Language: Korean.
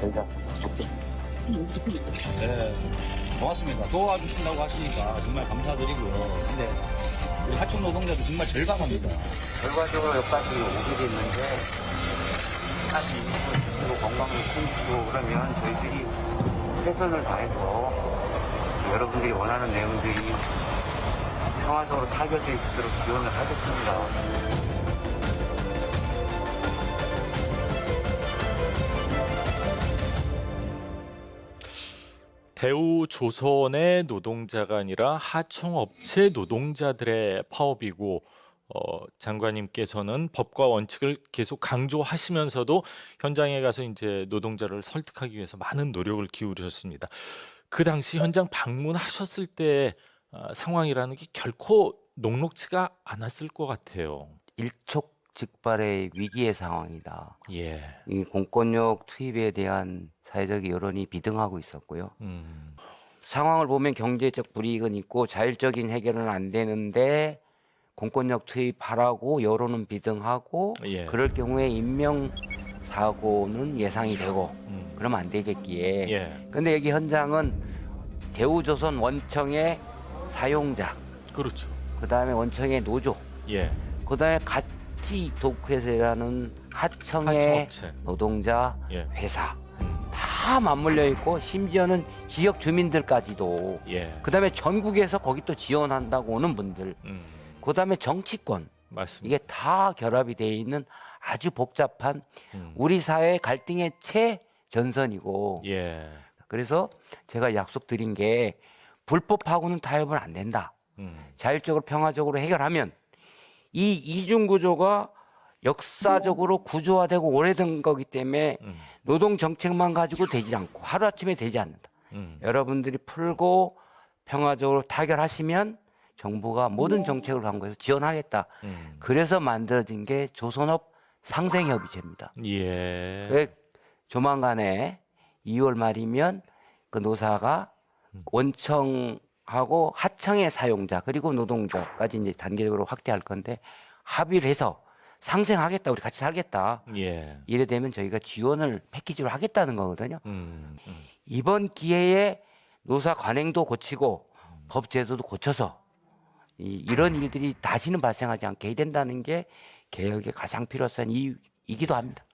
저희가 네, 고맙습니다. 도와주신다고 하시니까 정말 감사드리고요. 근데 우리 하청 노동자도 정말 절감합니다. 결과적으로 여기까지 오게 됐는데 사실 그리고 건강을 챙기고 그러면 저희들이 최선을 다해서 여러분들이 원하는 내용들이 평화적으로 타결될 수 있도록 지원을 하겠습니다. 대우조선의 노동자가 아니라 하청업체 노동자들의 파업이고 어, 장관님께서는 법과 원칙을 계속 강조하시면서도 현장에 가서 이제 노동자를 설득하기 위해서 많은 노력을 기울이셨습니다. 그 당시 현장 방문하셨을 때 아, 상황이라는 게 결코 녹록지가 않았을 것 같아요. 일촉 즉발의 위기의 상황이다. 예. 이 공권력 투입에 대한 사회적 여론이 비등하고 있었고요. 음. 상황을 보면 경제적 불이익은 있고 자율적인 해결은 안 되는데 공권력 투입하라고 여론은 비등하고 예. 그럴 경우에 인명 사고는 예상이 되고 음. 그러면 안 되겠기에 예. 근데 여기 현장은 대우조선 원청의 사용자 그렇죠. 그다음에 원청의 노조 예. 그다음에 같이 독회사라는 하청의 하청업체. 노동자 예. 회사 음. 다 맞물려 있고 심지어는 지역 주민들까지도 예. 그다음에 전국에서 거기 또 지원한다고 오는 분들 음. 그다음에 정치권 맞습니다. 이게 다 결합이 돼 있는 아주 복잡한 음. 우리 사회 갈등의 최전선이고 예. 그래서 제가 약속드린 게 불법하고는 타협은 안 된다. 음. 자율적으로 평화적으로 해결하면 이 이중 구조가 역사적으로 구조화되고 오래된 거기 때문에 음. 노동 정책만 가지고 되지 않고 하루아침에 되지 않는다. 음. 여러분들이 풀고 평화적으로 타결하시면 정부가 모든 정책을 강구해서 지원하겠다. 음. 그래서 만들어진 게 조선업 상생협의체입니다. 예. 왜 조만간에 2월 말이면 그 노사가 원청 하고 하청의 사용자 그리고 노동자까지 이제 단계적으로 확대할 건데 합의를 해서 상생하겠다 우리 같이 살겠다 예. 이래 되면 저희가 지원을 패키지로 하겠다는 거거든요. 음. 음. 이번 기회에 노사 관행도 고치고 법 제도도 고쳐서 이, 이런 일들이 다시는 발생하지 않게 해야 된다는 게 개혁의 가장 필요한 이유이기도 합니다.